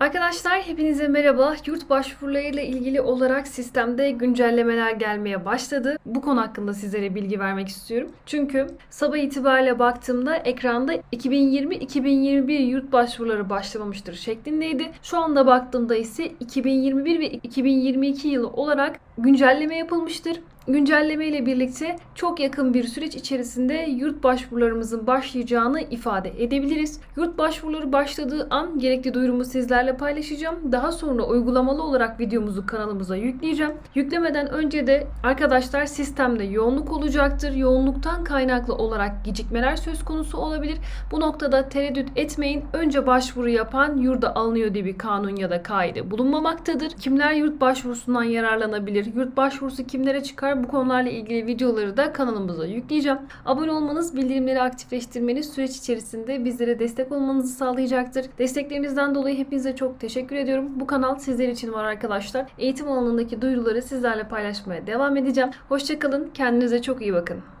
Arkadaşlar hepinize merhaba. Yurt başvurularıyla ilgili olarak sistemde güncellemeler gelmeye başladı. Bu konu hakkında sizlere bilgi vermek istiyorum. Çünkü sabah itibariyle baktığımda ekranda 2020-2021 yurt başvuruları başlamamıştır şeklindeydi. Şu anda baktığımda ise 2021 ve 2022 yılı olarak güncelleme yapılmıştır. Güncelleme ile birlikte çok yakın bir süreç içerisinde yurt başvurularımızın başlayacağını ifade edebiliriz. Yurt başvuruları başladığı an gerekli duyurumu sizlerle paylaşacağım. Daha sonra uygulamalı olarak videomuzu kanalımıza yükleyeceğim. Yüklemeden önce de arkadaşlar sistemde yoğunluk olacaktır. Yoğunluktan kaynaklı olarak gecikmeler söz konusu olabilir. Bu noktada tereddüt etmeyin. Önce başvuru yapan yurda alınıyor diye bir kanun ya da kaide bulunmamaktadır. Kimler yurt başvurusundan yararlanabilir? Yurt başvurusu kimlere çıkar? Bu konularla ilgili videoları da kanalımıza yükleyeceğim. Abone olmanız, bildirimleri aktifleştirmeniz süreç içerisinde bizlere destek olmanızı sağlayacaktır. Desteklerinizden dolayı hepinize çok teşekkür ediyorum. Bu kanal sizler için var arkadaşlar. Eğitim alanındaki duyuruları sizlerle paylaşmaya devam edeceğim. Hoşçakalın, kendinize çok iyi bakın.